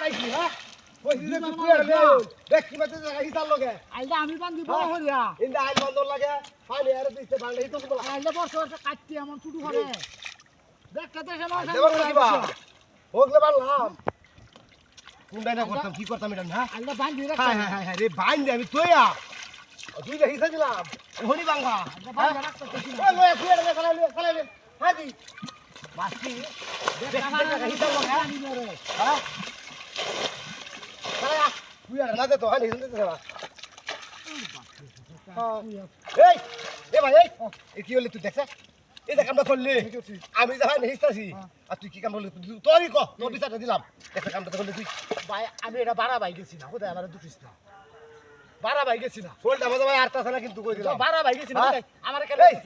বাড়াইছি হ্যাঁ আমি বান্ধি বড় হরিয়া ইন্দা আইল বন্ধ লাগে পানি আর দিতে বাড়লে হিতো আইলে বর্ষ বর্ষ কাটতি এমন ছুটু করে দেখতে দেখে না হোগলে বাড়লাম কোনটাই না করতাম কি করতাম এটা না আইলে বান্ধি রে আমি তোয়া দুইটা হিসা দিলাম হনি বাঙ্গা রাখতে ওই লয়ে দেখ হিসা লগে হ্যাঁ দে তো হানি হিসা দে এই এ ভাই এই কি হলি তুই দেখছ? এই যে কামটা করলি। আমি যা হয়। হিসতাছি আর তুই কি কাম করলি? তোরই ক তোর বিচারটা দিলাম। একটা কামটা করলি তুই। ভাই আমি এটা বাড়া ভাই গেছি না। কোথায়? আমার দুটিস না। বাড়া ভাই গেছি না। শোলটা আমাদের ভাই আটটা আছে কিন্তু কই দিলাম? বাড়া ভাই গেছি না। হ্যাঁ? আমার কেন এই,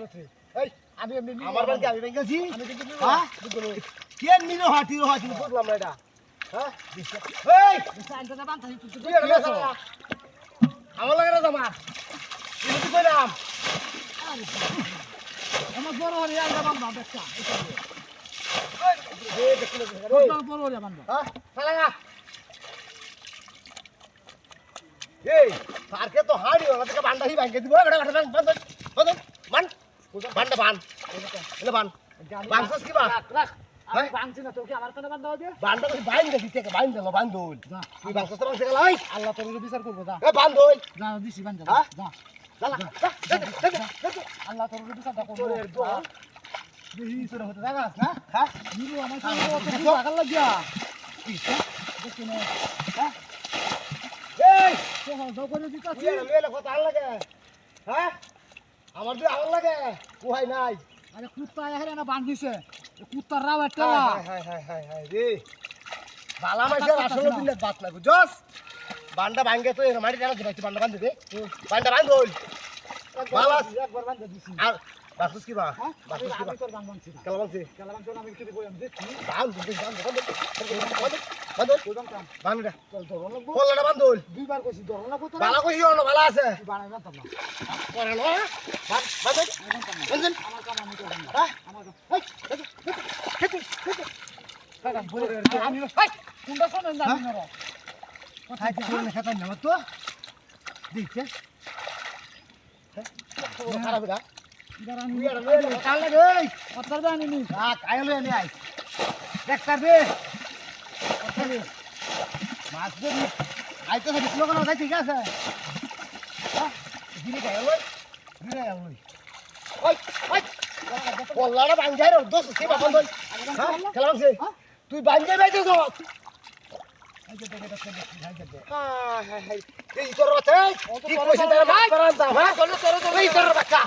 এই। আমি এমনি আমার বাড়িতে আমি গেছি আমি কিন্তু কে হাতি হাতি বুঝলাম না এটা। হ্যাঁ এটা আমার লাগে না জামা কইলাম? আমার বড় হরিয়া আইলে বান্ধা দেখছা? এই দেখি এই বড় হরিয়া বান্ধা হ্যাঁ চালাঙ্গা এই পার্কে তো হাড়ি ওরা থেকে বান্ডা হি ভাঙ্গে দিব। এটা বান্ডা বান বান বান বান্ডা বান। এটা বান। বানছস কি বা রাখ রাখ। হ্যাঁ? বান্ধা আল্লাহ তোর বিচার করব দিছি বান্ধা হ্যাঁ? আল্লাহ তোর বিচারটা করব দেখি তোর হতে জাগাস না হ্যাঁ? আমার সঙ্গে লাগিয়া হ্যাঁ হ্যাঁ। আমার তুই আমার লাগে? কোহাই নাই। আরে কুত্তা না বান্ধিছে। কুত্তার রাও একটা হাই হাই হাই হাই হাই রে। বালা মাইসের আসলে দিলে বাত না বুঝছস বান্ডা ভাঙ্গে তো এর মাটি টানা দিবাই বান্ডা বান্ধে দে। বান্ডা বান্ধ হইল বালা একবার বান্ধা দিছি। আর বাসুস কি বা? হ্যাঁ? বাসুস কি বা? আমি বানছি কেলা বানছি আমি কিছু বললাম দেখছি। বান দুই বান বান বান বান বান কাম বান রে। চল তোর লাগবো? কল্লাটা বান্ধ হইল দুইবার কইছি ধর না কত বালা কই হলো বালা আছে। বানাই জানতাম না। করে না। বান বান আমি জানতাম না বান আমার কাম আমি করব না আমার কাম। ঠিক আছে। ওই ওই ওই ওই। বল্লাটা বাঞ্জাই রে দোস কি বাবা বাইতে খেলাম সে তুই বাঞ্জাই বাইতে সব এই তোর বাচ্চা এই। হ্যাঁ এই তোর বাচ্চা।